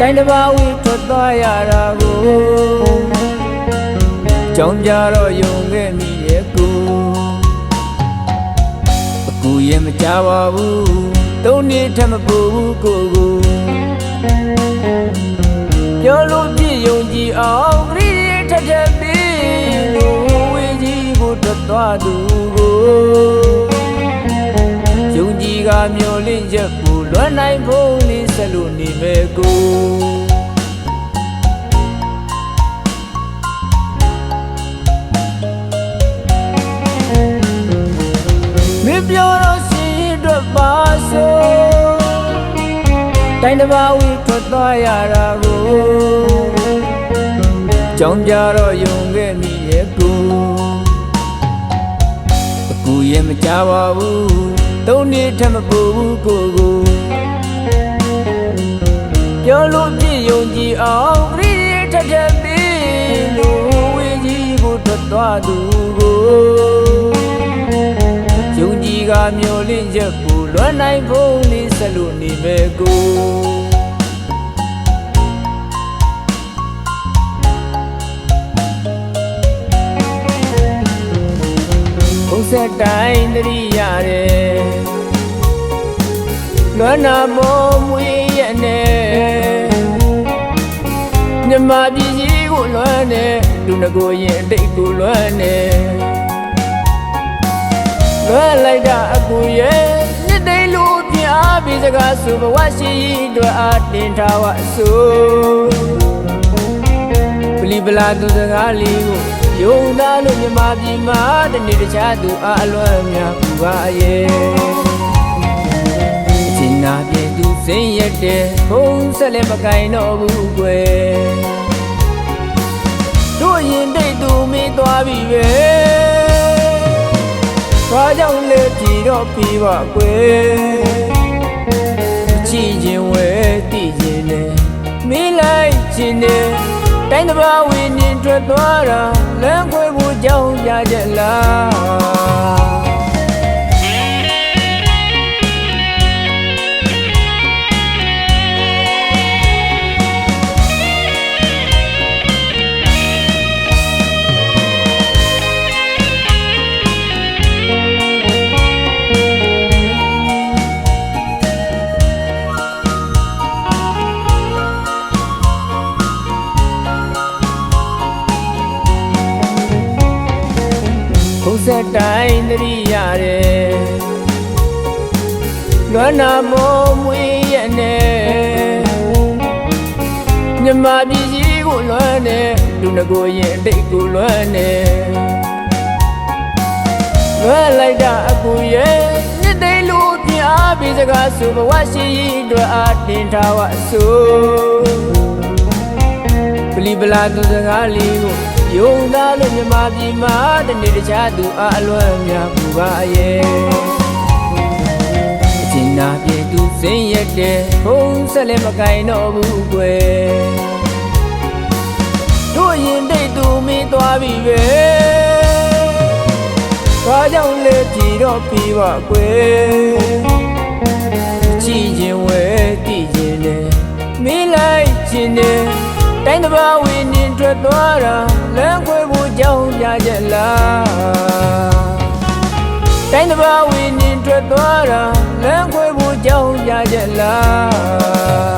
တိုင်းတစ်ပါးဝီထွက်သွားရတာကိုကြောင်ကြတော့ယုံခဲ့မိရဲ့ကိုအကူရင်မကြပါဘူးသုံးနှစ်ထက်မပိုဘူးကိုကိုပြောလို့ပြည့်ယုံကြည်အောင်ခရီးထက်ထက်ပြီးလို့ဝေကြီးကိုထွက်သွားသူကိုယုံကြည်ကမျောလင့်ချက်ကိုလွမ်းနိုင်ဖို့လေး ဆက်လို့နေမဲ့ကိုမင်းပြောတော့စီအတွက်ပါဆိုတိုင်းတစ်ပါးဝီထွက်သွားရတာကိုကြောင်ကြတော့ယုံခဲ့မိရဲ့ကိုအကူရင်မကြပါဘူးသုံးနှစ်ထက်မပိုဘူးကိုကို အောင်ခရီးထက်ထက်ပြီးလို့ဝေကြီးကိုထွက်သွားသူကိုယုံကြည်ကမျောလင့်ချက်ကိုလွမ်းနိုင်ဖို့လေးဆက်လို့နေမဲ့ကိုဘုံဆက်တိုင်းတရိရတယ်လွမ်းနာမောမွေး မြမပြည်ကြီးကိုလွမ်းနေလူငကိုရင်အတိတ်ကိုလွမ်းနေလွယ်လိုက်တာအကူရဲ့နှစ်သိန်းလူပြအားပြီးစကားဆိုဘဝရှိအတွက်အတင်ထားဝအဆိုပလီပလာသူစကားလေးကိုယုံသားလို့မြမပြည်မှာတနေ့တခြားသူအလွယ်များပူပါရဲ့အချင်းနာပြေသူစိမ့်ရက်တဲ့ဘုံဆက်လည်းမကင်တော့ဘူးကွယ် ကြောင့်လဲကြည်တော့ပြီပါကွယ်ကြည်ခြင်းဝဲတည်ခြင်းနဲ့မင်းလိုက်ခြင်းနဲ့တိုင်းတစ်ပါးဝင်းနေထွက်သွားတာလမ်းခွဲဖို့ကြောင်းကြချက်လား ဆက်တိုင်းတရိရတယ်လွမ်းနာမောမွေးရနဲ့မြမပြည်ကြီးကိုလွမ်းနေလူငကိုရင်အတိတ်ကိုလွမ်းနေလွယ်လိုက်တာအကူရဲ့နှစ်သိန်းလူပြအားပြီးစကားဆိုဘဝရှိအတွက်အတင်ထားဝအဆိုပလီပလာသူစကားလေးကို ယုံသားလို့မြမပြည်မှာတနေ့တခြားသူအအလွယ်များပူပါရဲ့အချင်းနာပြေသူစိမ့်ရက်တဲ့ဘုံဆက်လည်းမကင်တော့ဘူးကွယ်တို့ရင်တိတ်သူမေးသွားပြီပဲဘာကြောင့်လဲကြည်တော့ပြီပါကွယ်ကြည်ခြင်းဝဲတည်ခြင်းနဲ့မင်းလိုက်ခြင်းနဲ့ တိုင်းတစ်ပါးဝင်းနေထွက်သွားတာလမ်းခွဲဖို့ကြောင်းပြချက်လားတိုင်းတစ်ပါးဝင်းနေထွက်သွားတာလမ်းခွဲဖို့ကြောင်းပြချက်လား